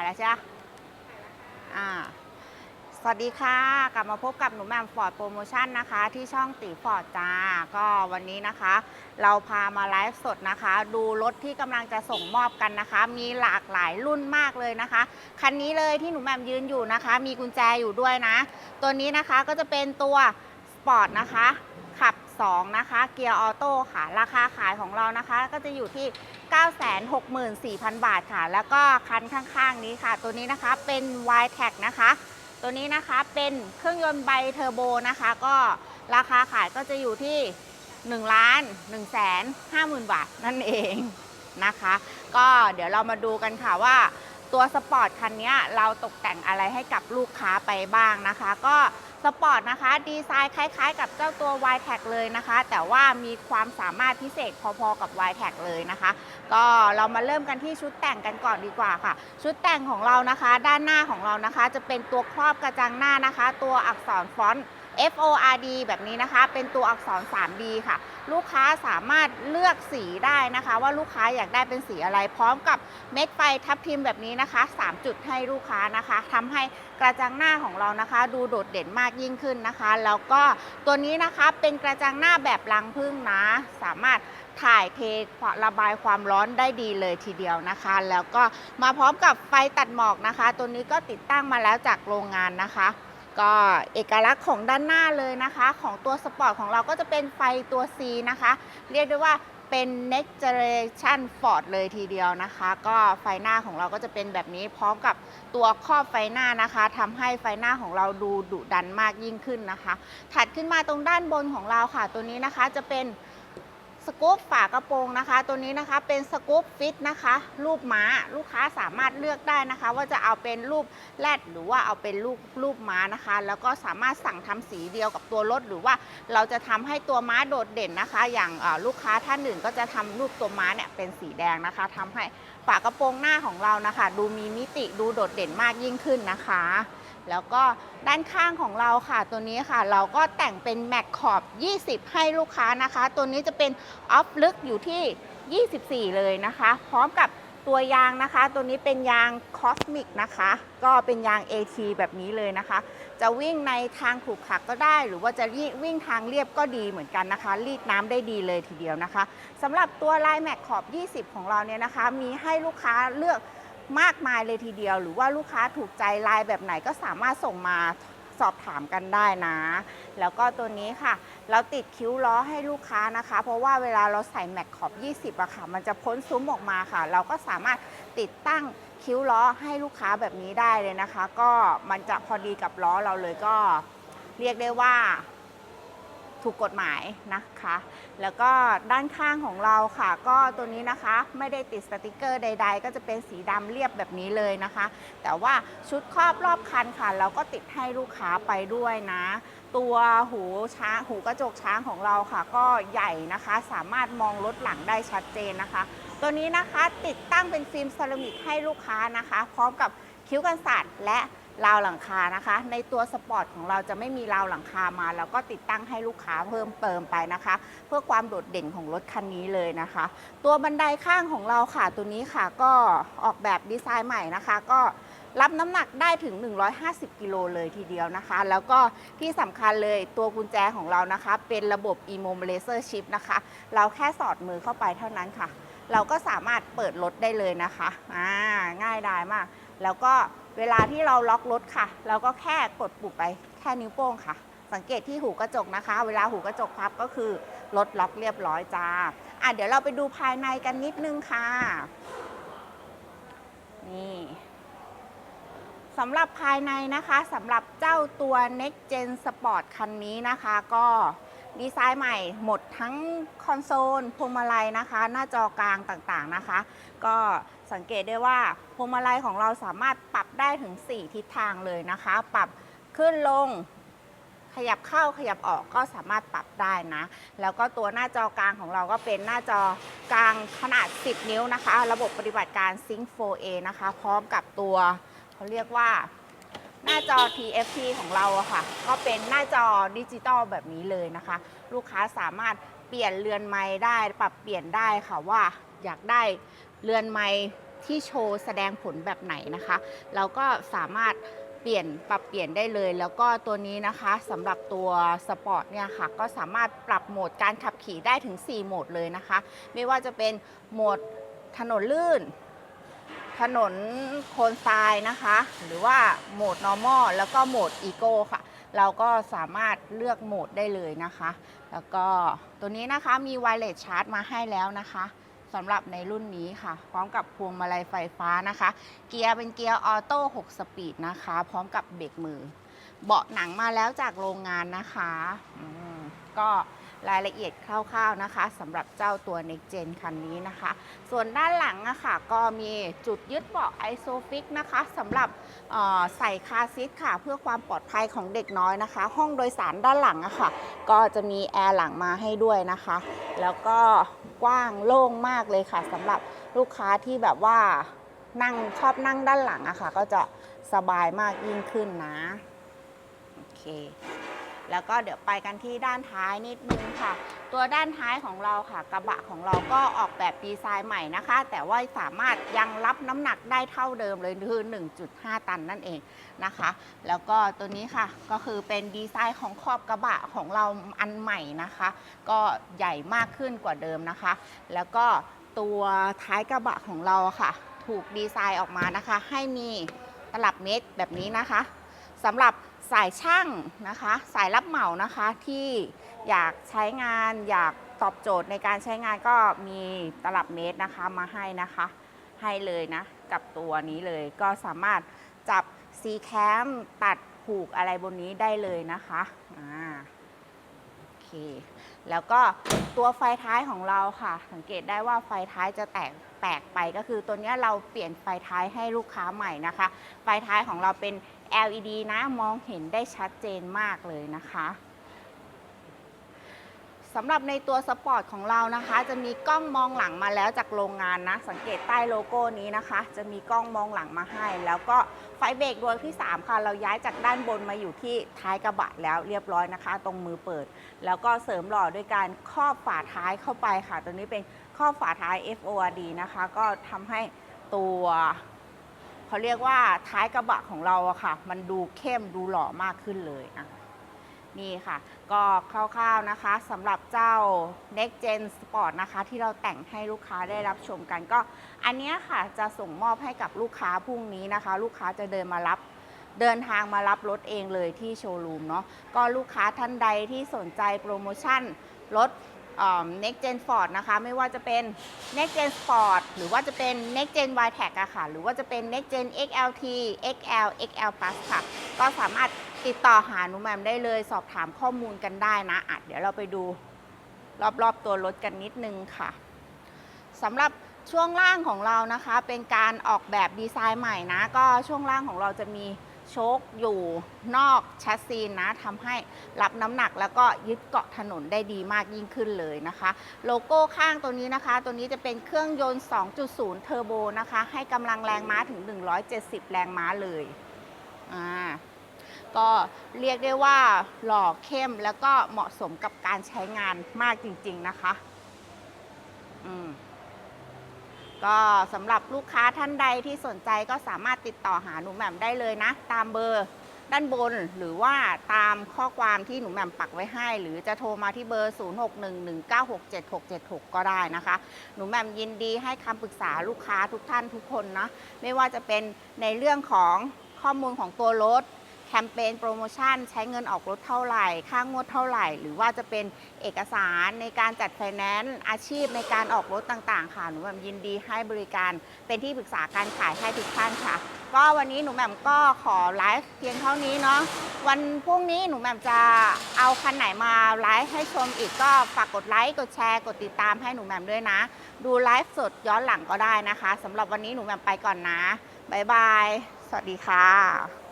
ายแล้วใช่ไหมอ่า สวัสดีค่ะ กลับมาพบกับหนูแมมฟอร์ดโปรโมชั่นนะคะ ที่ช่องตีฟอร์ดจ้า ก็วันนี้นะคะ เราพามาไลฟ์สดนะคะ ดูรถที่กำลังจะส่งมอบกันนะคะ มีหลากหลายรุ่นมากเลยนะคะ คันนี้เลยที่หนูแมมยืนอยู่นะคะ มีกุญแจอยู่ด้วยนะ ตัวนี้นะคะก็จะเป็นตัวสปอร์ตนะคะ ขับ 2 นะคะ เกียร์ออโต้ค่ะ ราคาขายของเรานะคะ ก็จะอยู่ที่ 964,000 บาทค่ะ แล้วก็คันข้างๆนี้ค่ะ ตัวนี้นะคะเป็น y t e c นะคะ ตัวนี้นะคะเป็นเครื่องยนต์ไบเทอร์โบนะคะ ก็ราคาขายก็จะอยู่ที่1ล้าน1แสน50,000 บาทนั่นเองนะคะ ก็เดี๋ยวเรามาดูกันค่ะว่าตัวสปอร์ตคันนี้เราตกแต่งอะไรให้กับลูกค้าไปบ้างนะคะ ก็ สปอร์ตนะคะ ดีไซน์คล้ายๆ กับเจ้าตัว y t e c เลยนะคะ แต่ว่ามีความสามารถพิเศษพอๆกับ y t e c เลยนะคะ ก็เรามาเริ่มกันที่ชุดแต่งกันก่อนดีกว่าค่ะ ชุดแต่งของเรานะคะ ด้านหน้าของเรานะคะ จะเป็นตัวครอบกระจังหน้านะคะ ตัวอักษรฟอนต์ F O R D แบบนี้นะคะ เป็นตัวอักษร 3D ค่ะ ลูกค้าสามารถเลือกสีได้นะคะ ว่าลูกค้าอยากได้เป็นสีอะไร พร้อมกับเม็ดไฟทับทิมแบบนี้นะคะ 3 จุดให้ลูกค้านะคะทำให้กระจังหน้าของเรานะคะ ดูโดดเด่นมากยิ่งขึ้นนะคะ แล้วก็ตัวนี้นะคะเป็นกระจังหน้าแบบรังพึ่งนะ สามารถถ่ายเทระบายความร้อนได้ดีเลยทีเดียวนะคะ แล้วก็มาพร้อมกับไฟตัดหมอกนะคะ ตัวนี้ก็ติดตั้งมาแล้วจากโรงงานนะคะ ก็เอกลักษณ์ของด้านหน้าเลยนะคะ ของตัวสปอร์ตของเราก็จะเป็นไฟตัว C นะคะ เรียกได้ว่าเป็น next generation Ford เลยทีเดียวนะคะ ก็ไฟหน้าของเราก็จะเป็นแบบนี้พร้อมกับตัวครอบไฟหน้านะคะทำให้ไฟหน้าของเราดูดุดันมากยิ่งขึ้นนะคะ ถัดขึ้นมาตรงด้านบนของเราค่ะ ตัวนี้นะคะจะเป็น สกู๊ปฝากระโปรงนะคะ ตัวนี้นะคะเป็นสกู๊ปฟิตนะคะ รูปม้าลูกค้าสามารถเลือกได้นะคะ ว่าจะเอาเป็นรูปแรดหรือว่าเอาเป็นรูปรูปม้านะคะ แล้วก็สามารถสั่งทำสีเดียวกับตัวรถ หรือว่าเราจะทำให้ตัวม้าโดดเด่นนะคะ อย่างลูกค้าท่านอื่นก็จะทำรูปตัวม้าเนี่ยเป็นสีแดงนะคะทำให้ฝากระโปรงหน้าของเรานะคะ ดูมีมิติดูโดดเด่นมากยิ่งขึ้นนะคะ แล้วก็ด้านข้างของเราค่ะ ตัวนี้ค่ะ เราก็แต่งเป็นแม็กขอบ 20 ให้ลูกค้านะคะ ตัวนี้จะเป็นออฟลึกอยู่ที่ 24 เลยนะคะ พร้อมกับตัวยางนะคะ ตัวนี้เป็นยางคอสมิกนะคะ ก็เป็นยาง AT แบบนี้เลยนะคะ จะวิ่งในทางขรุขระก็ได้ หรือว่าจะวิ่งทางเรียบก็ดีเหมือนกันนะคะ รีดน้ำได้ดีเลยทีเดียวนะคะสำหรับตัวลายแม็กขอบ 20 ของเราเนี่ยนะคะ มีให้ลูกค้าเลือก มากมายเลยทีเดียว หรือว่าลูกค้าถูกใจลายแบบไหนก็สามารถส่งมาสอบถามกันได้นะ แล้วก็ตัวนี้ค่ะ เราติดคิ้วล้อให้ลูกค้านะคะ เพราะว่าเวลาเราใส่แม็กขอบ 20อะค่ะ มันจะพ้นซุ้มออกมาค่ะ เราก็สามารถติดตั้งคิ้วล้อให้ลูกค้าแบบนี้ได้เลยนะคะ ก็มันจะพอดีกับล้อเราเลยก็เรียกได้ว่า ถูกกฎหมายนะคะ แล้วก็ด้านข้างของเราค่ะ ก็ตัวนี้นะคะไม่ได้ติดสติกเกอร์ใด ๆ ก็จะเป็นสีดำเรียบแบบนี้เลยนะคะ แต่ว่าชุดครอบรอบคันค่ะ เราก็ติดให้ลูกค้าไปด้วยนะ ตัวหูช้างหูกระจกช้างของเราค่ะ ก็ใหญ่นะคะ สามารถมองรถหลังได้ชัดเจนนะคะ ตัวนี้นะคะติดตั้งเป็นฟิล์มเซรามิกให้ลูกค้านะคะ พร้อมกับคิ้วกันสาดและ ราวหลังคานะคะ ในตัวสปอร์ตของเราจะไม่มีราวหลังคามา แล้วก็ติดตั้งให้ลูกค้าเพิ่มเติมไปนะคะ เพื่อความโดดเด่นของรถคันนี้เลยนะคะ ตัวบันไดข้างของเราค่ะ ตัวนี้ค่ะก็ออกแบบดีไซน์ใหม่นะคะ ก็รับน้ำหนักได้ถึง 150 กิโลเลยทีเดียวนะคะ แล้วก็ที่สำคัญเลยตัวกุญแจของเรานะคะ เป็นระบบ e m o l a s e r chip นะคะ เราแค่สอดมือเข้าไปเท่านั้นค่ะ เราก็สามารถเปิดรถได้เลยนะคะ อ่า ง่ายดายมาก แล้วก็เวลาที่เราล็อกรถค่ะ เราก็แค่กดปุ่มไปแค่นิ้วโป้งค่ะ สังเกตที่หูกระจกนะคะ เวลาหูกระจกพับก็คือรถล็อกเรียบร้อยจ้าอะเดี๋ยวเราไปดูภายในกันนิดนึงค่ะ นี่สำหรับภายในนะคะสำหรับเจ้าตัว Next Gen Sport คันนี้นะคะ ก็ ดีไซน์ใหม่หมดทั้งคอนโซลพวงมาลัยนะคะ หน้าจอกลางต่างๆนะคะ ก็สังเกตได้ว่าพวงมาลัยของเราสามารถปรับได้ถึง 4 ทิศทางเลยนะคะ ปรับขึ้นลงขยับเข้าขยับออกก็สามารถปรับได้นะ แล้วก็ตัวหน้าจอกลางของเราก็เป็นหน้าจอกลางขนาด 10 นิ้วนะคะ ระบบปฏิบัติการ Sync 4A นะคะ พร้อมกับตัวเขาเรียกว่า หน้าจอ TFT ของเราอะค่ะ ก็เป็นหน้าจอดิจิตอลแบบนี้เลยนะคะ ลูกค้าสามารถเปลี่ยนเรือนไม้ได้ ปรับเปลี่ยนได้ค่ะว่าอยากได้เรือนไม้ที่โชว์แสดงผลแบบไหนนะคะ เราก็สามารถเปลี่ยนปรับเปลี่ยนได้เลย แล้วก็ตัวนี้นะคะสำหรับตัวสปอร์ตเนี่ยค่ะ ก็สามารถปรับโหมดการขับขี่ได้ถึง 4 โหมดเลยนะคะ ไม่ว่าจะเป็นโหมดถนนลื่น ถนนโคลนทรายนะคะ หรือว่าโหมด normal แล้วก็โหมด eco ค่ะ เราก็สามารถเลือกโหมดได้เลยนะคะ แล้วก็ตัวนี้นะคะมี wireless charge มาให้แล้วนะคะสำหรับในรุ่นนี้ค่ะ พร้อมกับพวงมาลัยไฟฟ้านะคะ เกียร์เป็นเกียร์ออโต้6สปีดนะคะ พร้อมกับเบรกมือ เบาะหนังมาแล้วจากโรงงานนะคะก็ รายละเอียดคร่าวๆนะคะสำหรับเจ้าตัว Next Gen คันนี้นะคะ ส่วนด้านหลังอะค่ะก็มีจุดยึดเบาะไอโซฟิกนะคะสำหรับใส่คาร์ซีทค่ะ เพื่อความปลอดภัยของเด็กน้อยนะคะ ห้องโดยสารด้านหลังอะค่ะ ก็จะมีแอร์หลังมาให้ด้วยนะคะ แล้วก็กว้างโล่งมากเลยค่ะสำหรับลูกค้าที่แบบว่านั่งชอบนั่งด้านหลังอะค่ะ ก็จะสบายมากยิ่งขึ้นนะ โอเค แล้วก็เดี๋ยวไปกันที่ด้านท้ายนิดนึงค่ะ ตัวด้านท้ายของเราค่ะ กระบะของเราก็ออกแบบดีไซน์ใหม่นะคะ แต่ว่าสามารถยังรับน้ำหนักได้เท่าเดิมเลยคือ 1.5 ตันนั่นเองนะคะ แล้วก็ตัวนี้ค่ะก็คือเป็นดีไซน์ของขอบกระบะของเราอันใหม่นะคะ ก็ใหญ่มากขึ้นกว่าเดิมนะคะ แล้วก็ตัวท้ายกระบะของเราค่ะถูกดีไซน์ออกมานะคะ ให้มีตลับเมตรแบบนี้นะคะสำหรับ สายช่างนะคะ สายรับเหมานะคะที่อยากใช้งานอยากตอบโจทย์ในการใช้งานก็มีตลับเมตรนะคะมาให้นะคะ ให้เลยนะ กับตัวนี้เลยก็สามารถจับซีแคมตัดผูกอะไรบนนี้ได้เลยนะคะอ่าโอเคแล้วก็ตัวไฟท้ายของเราค่ะ สังเกตได้ว่าไฟท้ายจะแตกแตกไปก็คือตัวนี้เราเปลี่ยนไฟท้ายให้ลูกค้าใหม่นะคะ ไฟท้ายของเราเป็น LED นะมองเห็นได้ชัดเจนมากเลยนะคะสำหรับในตัวสปอร์ตของเรานะคะ จะมีกล้องมองหลังมาแล้วจากโรงงานนะ สังเกตใต้โลโก้นี้นะคะ จะมีกล้องมองหลังมาให้ แล้วก็ไฟเบรกดวงที่ 3 ค่ะ เราย้ายจากด้านบนมาอยู่ที่ท้ายกระบะแล้วเรียบร้อยนะคะ ตรงมือเปิด แล้วก็เสริมหล่อด้วยการครอบฝาท้ายเข้าไปค่ะ ตัวนี้เป็นครอบฝาท้าย FORD นะคะ ก็ทำให้ตัว เขาเรียกว่าท้ายกระบะของเราอะค่ะ มันดูเข้มดูหล่อมากขึ้นเลยอะนี่ค่ะ ก็คร่าวๆนะคะสำหรับเจ้า Next Gen Sport นะคะ ที่เราแต่งให้ลูกค้าได้รับชมกันก็ อันเนี้ยค่ะจะส่งมอบให้กับลูกค้าพรุ่งนี้นะคะ ลูกค้าจะเดินมารับเดินทางมารับรถเองเลยที่โชว์รูมเนาะก็ลูกค้าท่านใดที่สนใจโปรโมชั่นรถ Next Gen Ford นะคะไม่ว่าจะเป็น Next Gen Sport หรือว่าจะเป็น Next Gen y t e c อะค่ะหรือว่าจะเป็น Next Gen XLT XL XL Plus ค่ะก็สามารถติดต่อหาหนูแมมได้เลยสอบถามข้อมูลกันได้นะอะเดี๋ยวเราไปดูรอบๆตัวรถกันนิดนึงค่ะสำหรับช่วงล่างของเรานะคะ เป็นการออกแบบดีไซน์ใหม่นะ ก็ช่วงล่างของเราจะมี โชคอยู่นอกแชสซีนะทำให้รับน้ำหนักแล้วก็ยึดเกาะถนนได้ดีมากยิ่งขึ้นเลยนะคะ โลโก้ข้างตัวนี้นะคะ ตัวนี้จะเป็นเครื่องยนต์ 2.0 เทอร์โบนะคะ ให้กำลังแรงม้าถึง 170 แรงม้าเลยอ่าก็เรียกได้ว่าหล่อเข้มแล้วก็เหมาะสมกับการใช้งานมากจริง ๆ นะคะ อืม ก็สำหรับลูกค้าท่านใดที่สนใจก็สามารถติดต่อหาหนูแหม่มได้เลยนะ ตามเบอร์ด้านบนหรือว่าตามข้อความที่หนูแหม่มปักไว้ให้ หรือจะโทรมาที่เบอร์ 0611967676 ก็ได้นะคะ หนูแหม่มยินดีให้คำปรึกษาลูกค้าทุกท่านทุกคนนะ ไม่ว่าจะเป็นในเรื่องของข้อมูลของตัวรถ แคมเปญโปรโมชั่นใช้เงินออกรถเท่าไหร่ ค่างวดเท่าไหร่ หรือว่าจะเป็นเอกสารในการจัดไฟแนนซ์อาชีพในการออกรถต่างๆ ค่ะ หนูแหม่มยินดีให้บริการเป็นที่ปรึกษาการขายให้ทุกท่านค่ะ ก็วันนี้หนูแหม่มก็ขอไลฟ์เพียงเท่านี้เนาะวันพรุ่งนี้หนูแหม่มจะเอาคันไหนมาไลฟ์ให้ชมอีกก็ฝากกดไลค์กดแชร์กดติดตามให้หนูแหม่มด้วยนะ ดูไลฟ์สดย้อนหลังก็ได้นะคะสำหรับวันนี้หนูแหม่มไปก่อนนะบ๊ายบายสวัสดีค่ะ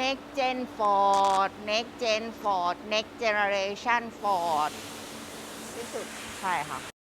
Next gen Ford next gen Ford next generation Ford ที่สุด ใช่ค่ะ